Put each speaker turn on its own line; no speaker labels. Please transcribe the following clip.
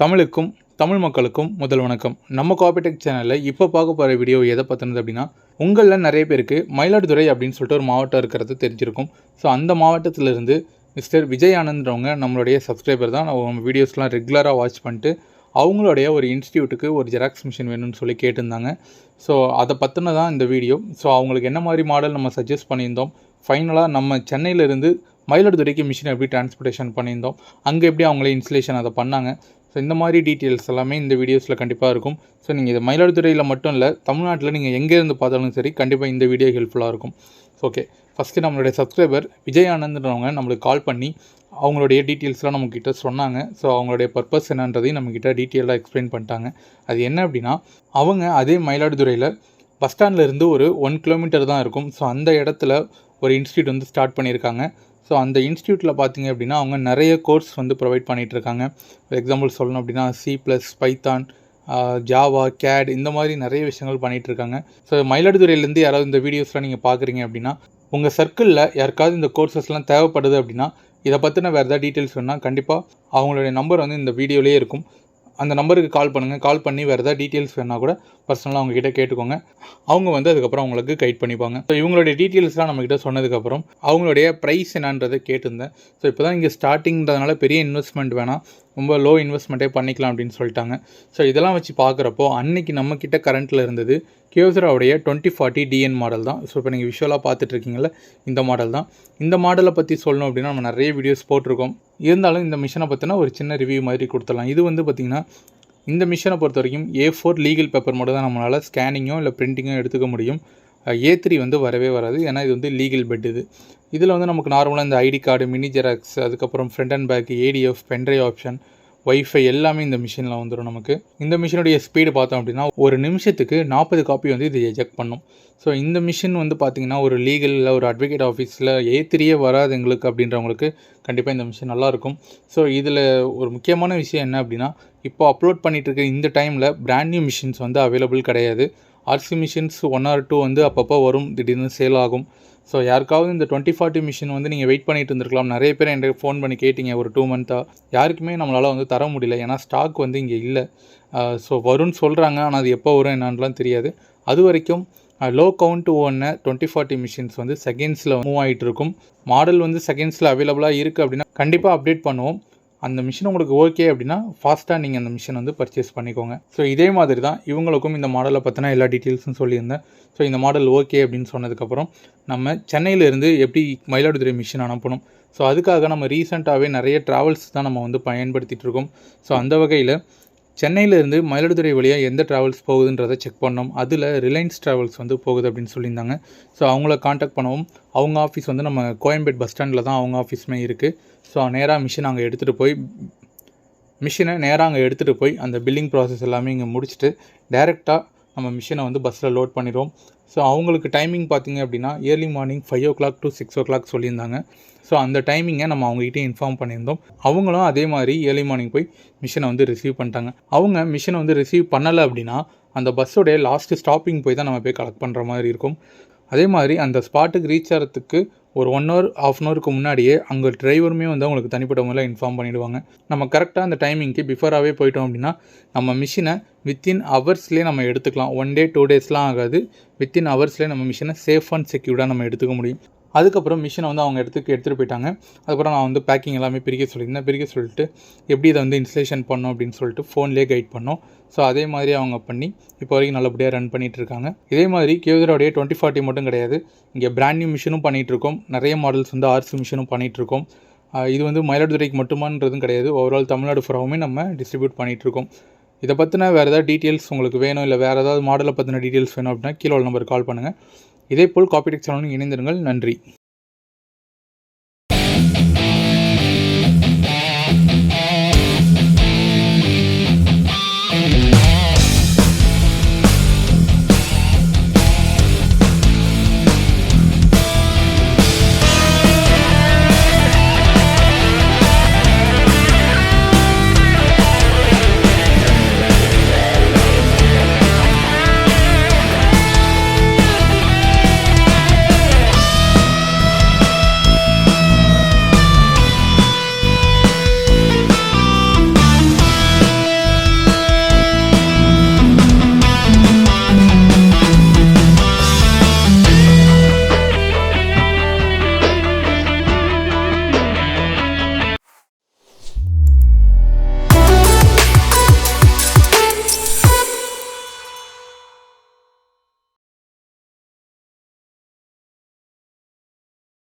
தமிழுக்கும் தமிழ் மக்களுக்கும் முதல் வணக்கம். நம்ம காபிடெக் சேனலில் இப்போ பார்க்க போகிற வீடியோ எதை பற்றினது அப்படின்னா உங்களில் நிறைய பேருக்கு மயிலாடுதுறை அப்படின்னு சொல்லிட்டு ஒரு மாவட்டம் இருக்கிறது தெரிஞ்சிருக்கும். ஸோ அந்த மாவட்டத்திலிருந்து மிஸ்டர் விஜய் ஆனந்த்றவங்க நம்மளுடைய சப்ஸ்கிரைபர் தான். நம்ம வீடியோஸ்லாம் ரெகுலராக வாட்ச் பண்ணிட்டு அவங்களுடைய ஒரு இன்ஸ்டியூட்டுக்கு ஒரு ஜெராக்ஸ் மிஷின் வேணும்னு சொல்லி கேட்டிருந்தாங்க. ஸோ அதை பற்றின தான் இந்த வீடியோ ஸோ அவங்களுக்கு என்ன மாதிரி மாடல் நம்ம சஜஸ்ட் பண்ணியிருந்தோம்? ஃபைனலாக நம்ம சென்னையிலேருந்து மயிலாடுதுறைக்கு மிஷின் எப்படி டிரான்ஸ்போர்ட்டேஷன் பண்ணியிருந்தோம்? அங்கே எப்படி அவங்களே இன்ஸ்டலேஷன் அதை பண்ணாங்க? ஸோ இந்த மாதிரி டீட்டெயில்ஸ் எல்லாமே இந்த வீடியோஸில் கண்டிப்பாக இருக்கும். ஸோ நீங்கள் இது மயிலாடுதுறையில் மட்டும் இல்லை தமிழ்நாட்டில் நீங்கள் எங்கேருந்து பார்த்தாலும் சரி கண்டிப்பாக இந்த வீடியோ ஹெல்ப்ஃபுல்லாக இருக்கும். ஓகே ஃபஸ்ட்டு நம்மளுடைய சப்ஸ்கிரைபர் விஜய் ஆனந்த்ன்றவங்க நம்மளுக்கு கால் பண்ணி அவங்களுடைய டீட்டெயில்ஸ்லாம் நம்மக்கிட்ட சொன்னாங்க. ஸோ அவங்களுடைய பர்பஸ் என்னன்றதையும் நம்மக்கிட்ட டீட்டெயிலாக எக்ஸ்பிளைன் பண்ணிட்டாங்க. அது என்ன அப்படின்னா அவங்க அதே மயிலாடுதுறையில் பஸ் ஸ்டாண்டில் இருந்து ஒரு ஒன் கிலோமீட்டர் தான் இருக்கும். ஸோ அந்த இடத்துல ஒரு இன்ஸ்டியூட் வந்து ஸ்டார்ட் பண்ணியிருக்காங்க. ஸோ அந்த இன்ஸ்டியூட்டில் பார்த்தீங்க அப்படின்னா அவங்க நிறைய கோர்ஸ் வந்து ப்ரொவைட் பண்ணிகிட்டு இருக்காங்க ஃபார் எக்ஸாம்பிள் சொல்லணும் அப்படின்னா சி ப்ளஸ் பைத்தான் ஜாவா கேட் இந்த மாதிரி நிறைய விஷயங்கள் பண்ணிகிட்டு இருக்காங்க ஸோ மயிலாடுதுறையிலேருந்து யாராவது இந்த வீடியோஸ்லாம் நீங்கள் பார்க்குறீங்க அப்படின்னா உங்கள் சர்க்கிளில் யாருக்காவது இந்த கோர்சஸ்லாம் தேவைப்படுது அப்படின்னா இதை பற்றின வேறு ஏதாவது டீட்டெயில்ஸ் வேணால் கண்டிப்பாக அவங்களுடைய நம்பர் வந்து இந்த வீடியோலேயே இருக்கும். அந்த நம்பருக்கு கால் பண்ணுங்கள் கால் பண்ணி வேறு ஏதாவது டீட்டெயில்ஸ் வேணால் கூட பர்சனலாக அவங்ககிட்ட கேட்டுக்கோங்க. அவங்க வந்து அதுக்கப்புறம் அவங்களுக்கு கைட் பண்ணிப்பாங்க. ஸோ இவங்களுடைய டீட்டெயில்ஸ்லாம் நம்மக்கிட்ட சொன்னதுக்கப்புறம் அவங்களுடைய ப்ரைஸ் என்னன்றதை கேட்டிருந்தேன். ஸோ இப்போ தான் இங்கே ஸ்டார்டிங்கிறதுனால பெரிய இன்வெஸ்ட்மெண்ட் வேணாம். ரொம்ப லோ இன்வெஸ்ட்மெண்ட்டே பண்ணிக்கலாம் அப்படின்னு சொல்லிட்டாங்க. ஸோ இதெல்லாம் வச்சு பார்க்குறப்போ அன்னைக்கு நம்மக்கிட்ட கரண்ட்டில் இருந்தது கியோசராவுடைய டுவெண்ட்டி ஃபார்ட்டி டிஎன் மாடல் தான். ஸோ இப்போ நீங்கள் விஷுவலாக பார்த்துட்ருக்கீங்கள இந்த மாடல் தான். இந்த மாடலை பற்றி சொல்லணும் அப்படின்னா நம்ம நிறைய வீடியோஸ் போட்டிருக்கோம். இருந்தாலும் இந்த மிஷினை பற்றினா ஒரு சின்ன ரிவ்யூ மாதிரி கொடுத்துடலாம். இது வந்து பார்த்திங்கன்னா இந்த மிஷினை பொறுத்த வரைக்கும் ஏ ஃபோர் லீகல் பேப்பர் மட்டும் தான் நம்மளால் ஸ்கேனிங்கோ இல்லை பிரிண்டிங்கோ எடுத்துக்க முடியும். ஏ த்ரீ வந்து வரவே வராது. ஏன்னா இது வந்து லீகல் பெட் இது. இதில் வந்து நமக்கு நார்மலாக இந்த ஐடி கார்டு மினி ஜெராக்ஸ் அதுக்கப்புறம் front and back ADF pendrive option wifi எல்லாமே இந்த மிஷினில் வந்துடும் நமக்கு. இந்த மிஷினுடைய ஸ்பீடு பார்த்தோம் அப்படின்னா ஒரு நிமிஷத்துக்கு நாற்பது காப்பி வந்து இது எஜெக்ட் பண்ணும். ஸோ இந்த மிஷின் வந்து பார்த்திங்கன்னா ஒரு லீகலில் ஒரு அட்வொகேட் ஆஃபீஸில் ஏத்திரியே வராது எங்களுக்கு அப்படின்றவங்களுக்கு கண்டிப்பாக இந்த மிஷின் நல்லாயிருக்கும் ஸோ இதில் ஒரு முக்கியமான விஷயம் என்ன அப்படின்னா இப்போ அப்லோட் பண்ணிகிட்டு இருக்க இந்த டைமில் பிராண்ட் நியூ மிஷின்ஸ் வந்து அவைலபிள் கிடையாது. RC machines one or two வந்து அப்பப்போ வரும். திடீர்னு சேல் ஆகும். ஸோ யாருக்காவது இந்த டுவெண்ட்டி ஃபார்ட்டி மிஷின் வந்து நீங்கள் வெயிட் பண்ணிட்டு இருந்திருக்கலாம். நிறைய பேர் என்கிட்ட ஃபோன் பண்ணி கேட்டிங்க ஒரு டூ மந்த்தாக யாருக்குமே நம்மளால் வந்து தர முடியல. ஏன்னா ஸ்டாக் வந்து இங்கே இல்லை. ஸோ வரும்னு சொல்கிறாங்க ஆனால் அது எப்போ வரும் என்னான்லாம் தெரியாது. அது வரைக்கும் லோ கவுண்ட் ஒன்று டுவெண்ட்டி ஃபார்ட்டி மிஷின்ஸ் வந்து செகண்ட்ஸில் மூவ் ஆகிட்டு இருக்கும். மாடல் வந்து செகண்ட்ஸில் அவைலபிளாக இருக்குது அப்படின்னா கண்டிப்பாக அப்டேட் பண்ணுவோம். அந்த மிஷின் உங்களுக்கு ஓகே அப்படின்னா ஃபாஸ்ட்டாக நீங்கள் அந்த மிஷின் வந்து பர்ச்சேஸ் பண்ணிக்கோங்க. ஸோ இதே மாதிரி தான் இவங்களுக்கும் இந்த மாடலை பற்றின எல்லா டீட்டெயில்ஸும் சொல்லியிருந்தேன். ஸோ இந்த மாடல் ஓகே அப்படின்னு சொன்னதுக்கப்புறம் நம்ம சென்னையிலேருந்து எப்படி மயிலாடுதுறை மிஷின் அனுப்பணும்? ஸோ அதுக்காக நம்ம ரீசெண்டாகவே நிறைய ட்ராவல்ஸ் தான் நம்ம வந்து பயன்படுத்திகிட்டு இருக்கோம். ஸோ அந்த வகையில் சென்னையிலேருந்து மயிலாடுதுறை வழியாக எந்த ட்ராவல்ஸ் போகுதுன்றதை செக் பண்ணோம். அதில் ரிலையன்ஸ் ட்ராவல்ஸ் வந்து போகுது அப்படின்னு சொல்லியிருந்தாங்க. ஸோ அவங்கள காண்டாக்ட் பண்ணவும். அவங்க ஆஃபீஸ் வந்து நம்ம கோயம்பேட் பஸ் ஸ்டாண்டில் தான் அவங்க ஆஃபீஸுமே இருக்குது ஸோ நேராக மிஷின் அங்கே எடுத்துகிட்டு போய் மிஷினை நேராக அங்கே எடுத்துகிட்டு போய் அந்த பில்லிங் ப்ராசஸ் எல்லாமே இங்கே முடிச்சுட்டு டேரெக்டாக நம்ம மிஷினை வந்து பஸ்ஸில் லோட் பண்ணிடுவோம். ஸோ அவங்களுக்கு டைமிங் பார்த்தீங்க அப்படின்னா early morning five o'clock to six o'clock சொல்லியிருந்தாங்க. ஸோ அந்த டைமிங்கை நம்ம அவங்ககிட்ட இன்ஃபார்ம் பண்ணியிருந்தோம். அவங்களும் அதே மாதிரி ஏர்லி மார்னிங் போய் மிஷினை வந்து ரிசீவ் பண்ணிட்டாங்க. அவங்க மிஷினை வந்து ரிசீவ் பண்ணலை அப்படின்னா அந்த பஸ்ஸோடைய லாஸ்ட்டு ஸ்டாப்பிங் போய் தான் நம்ம போய் கலெக்ட் பண்ணுற மாதிரி இருக்கும். அதே மாதிரி அந்த ஸ்பாட்டுக்கு ரீச் ஆகிறதுக்கு ஒரு ஒன் ஹவர் ஆஃப் அன் ஹவருக்கு முன்னாடியே அங்கே டிரைவருமே வந்து அவங்களுக்கு தனிப்பட்ட முறையில் இன்ஃபார்ம் பண்ணிவிடுவாங்க நம்ம கரெக்டாக அந்த டைமிங்க்கு பிஃபோராகவே போயிட்டோம் அப்படின்னா நம்ம மிஷினை வித்தின் ஹவர்ஸ்லேயே நம்ம எடுத்துக்கலாம். ஒன் டே டூ டேஸ்லாம் ஆகாது. வித்தின் ஹவர்ஸ்லேயே நம்ம மிஷினை சேஃப் அண்ட் செக்யூர்டாக நம்ம எடுத்துக்க முடியும். அதுக்கப்புறம் மிஷினை வந்து அவங்க இடத்துக்கு எடுத்துகிட்டு போயிட்டாங்க. அதுக்கப்புறம் நான் வந்து பேக்கிங் எல்லாமே பிரிக்க சொல்லியிருந்தேன் பிரிக்க சொல்லிட்டு எப்படி இதை வந்து இன்ஸ்டலேஷன் பண்ணோம் அப்படின்னு சொல்லிட்டு ஃபோன்லேயே கைட் பண்ணோம். ஸோ அதே மாதிரி அவங்க பண்ணி இப்போ வரைக்கும் நல்லபடியாக ரன் பண்ணிகிட்டு இருக்காங்க. இதே மாதிரி கியோதரோடைய டுவெண்ட்டி ஃபார்ட்டி மட்டும் கிடையாது. இங்கே பிராண்ட் நியூ மிஷினும் பண்ணிகிட்ருக்கோம் நிறைய மாடல்ஸ் வந்து ஆர்சி மிஷினும் பண்ணிகிட்ருக்கோம் இது வந்து மயிலாடுதுறைக்கு மட்டுமான்றதும் கிடையாது. ஓவரால் தமிழ்நாடு ஃபுல்லாவுமே நம்ம டிஸ்ட்ரிபியூட் பண்ணிகிட்ருக்கோம் இதை பற்றின வேறு ஏதாவது டீட்டெயில்ஸ் உங்களுக்கு வேணும் இல்லை வேறு ஏதாவது மாடலை பற்றின டீட்டெயில்ஸ் வேணும் அப்படின்னா கீழே நம்பருக்கு கால் பண்ணுங்கள் இதேபோல் காப்பிடெக் சேனலும் இணைந்திருங்கள். நன்றி.